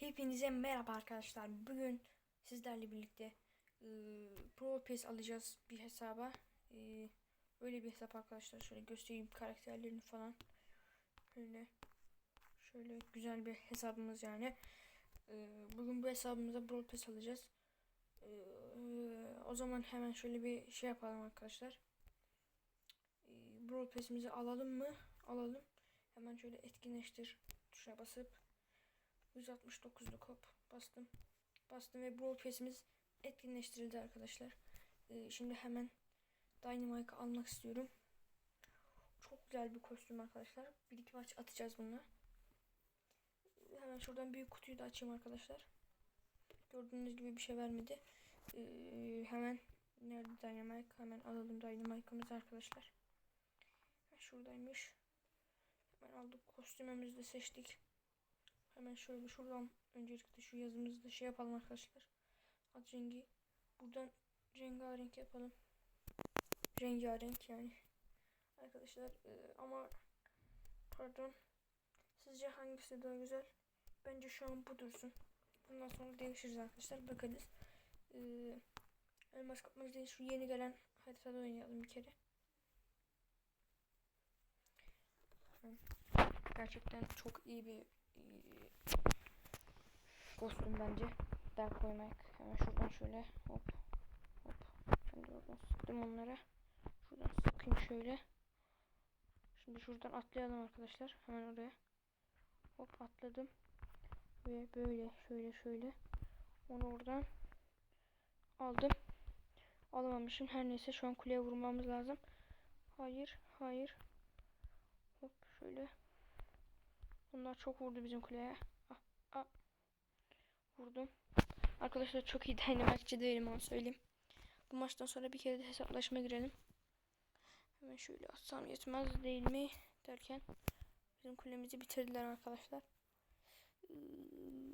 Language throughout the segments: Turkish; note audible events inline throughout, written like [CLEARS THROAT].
Hepinize merhaba arkadaşlar. Bugün sizlerle birlikte e, Pro alacağız bir hesaba. E, öyle bir hesap arkadaşlar. Şöyle göstereyim karakterlerini falan. Şöyle şöyle güzel bir hesabımız yani. E, bugün bu hesabımıza Pro alacağız. E, o zaman hemen şöyle bir şey yapalım arkadaşlar. E, Pass'imizi alalım mı? Alalım. Hemen şöyle etkinleştir tuşuna basıp 169'luk hop bastım. Bastım ve Brawl Pass'imiz etkinleştirildi arkadaşlar. Ee, şimdi hemen Dynamite'ı almak istiyorum. Çok güzel bir kostüm arkadaşlar. Bir iki maç atacağız bununla. Hemen şuradan büyük kutuyu da açayım arkadaşlar. Gördüğünüz gibi bir şey vermedi. Ee, hemen nerede Dynamite? Hemen alalım Dynamite'ımızı arkadaşlar. Şuradaymış. Hemen aldık kostümümüzü de seçtik. Hemen şöyle şuradan öncelikle şu yazımızı da şey yapalım arkadaşlar. Ad rengi. Buradan rengarenk yapalım. Rengarenk yani. Arkadaşlar e, ama pardon. Sizce hangisi daha güzel? Bence şu an bu dursun. Bundan sonra değişiriz arkadaşlar. Bakarız. E, elmas kapmacı değil. Şu yeni gelen haritada oynayalım bir kere. Gerçekten çok iyi bir kostüm bence. Dark koymak. Hemen şuradan şöyle hop hop. Şimdi oradan sıktım onlara. Şuradan sıkayım şöyle. Şimdi şuradan atlayalım arkadaşlar. Hemen oraya. Hop atladım. Ve böyle şöyle şöyle. Onu oradan aldım. Alamamışım. Her neyse şu an kuleye vurmamız lazım. Hayır. Hayır. Hop şöyle. Bunlar çok vurdu bizim kuleye. Ah, ah. Vurdum. Arkadaşlar çok iyi [LAUGHS] dynamite'ci değilim onu söyleyeyim. Bu maçtan sonra bir kere de hesaplaşma girelim. Hemen şöyle atsam yetmez değil mi derken bizim kulemizi bitirdiler arkadaşlar. Ee,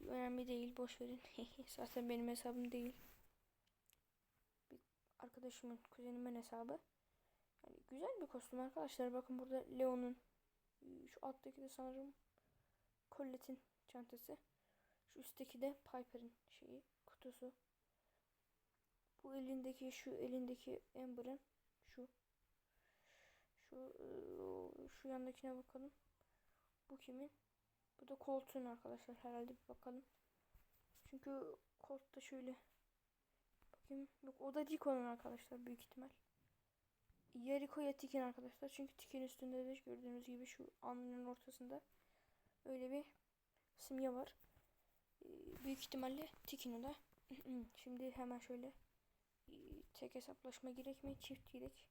önemli değil boş verin. [LAUGHS] Zaten benim hesabım değil. Bir arkadaşımın kuzenimin hesabı. Yani güzel bir kostüm arkadaşlar. Bakın burada Leon'un şu alttaki de sanırım Colette'in çantası. Şu üstteki de Piper'ın şeyi kutusu. Bu elindeki şu elindeki Amber'ın şu şu ıı, şu yandakine bakalım. Bu kimin? Bu da Colt'un arkadaşlar herhalde bir bakalım. Çünkü Colt da şöyle bakayım. Yok o da Rico'nun arkadaşlar büyük ihtimal. Ya Rico ya Tikin arkadaşlar. Çünkü Tikin üstünde de gördüğünüz gibi şu alnının ortasında öyle bir simya var. Ee, büyük ihtimalle Tikin o da. [CLEARS THROAT] Şimdi hemen şöyle e, tek hesaplaşma gerek mi? Çift gerek.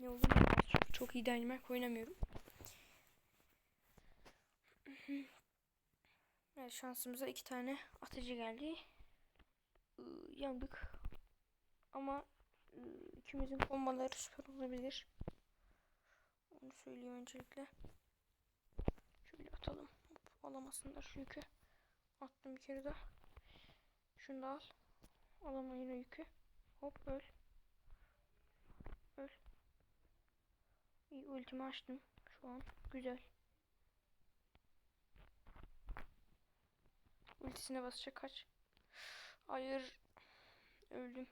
Ne bilmez. Çünkü çok iyi Dynamite oynamıyorum. [CLEARS THROAT] evet şansımıza iki tane atıcı geldi. Ee, yandık. Ama e, ikimizin bombaları süper olabilir. Onu söyleyeyim öncelikle. Şöyle atalım. Hop, alamasınlar çünkü. Attım bir kere de. Şunu da al. Alamayın o yükü. Hop öl. Öl. İyi ultimi açtım. Şu an güzel. Ultisine basacak kaç. Hayır. Öldüm.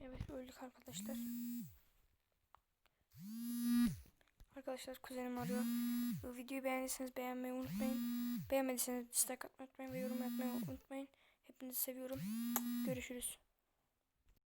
Evet öldük arkadaşlar. Arkadaşlar kuzenim arıyor. Videoyu beğendiyseniz beğenmeyi unutmayın. Beğenmediyseniz dislike atmayı unutmayın ve yorum yapmayı unutmayın. Hepinizi seviyorum. Görüşürüz.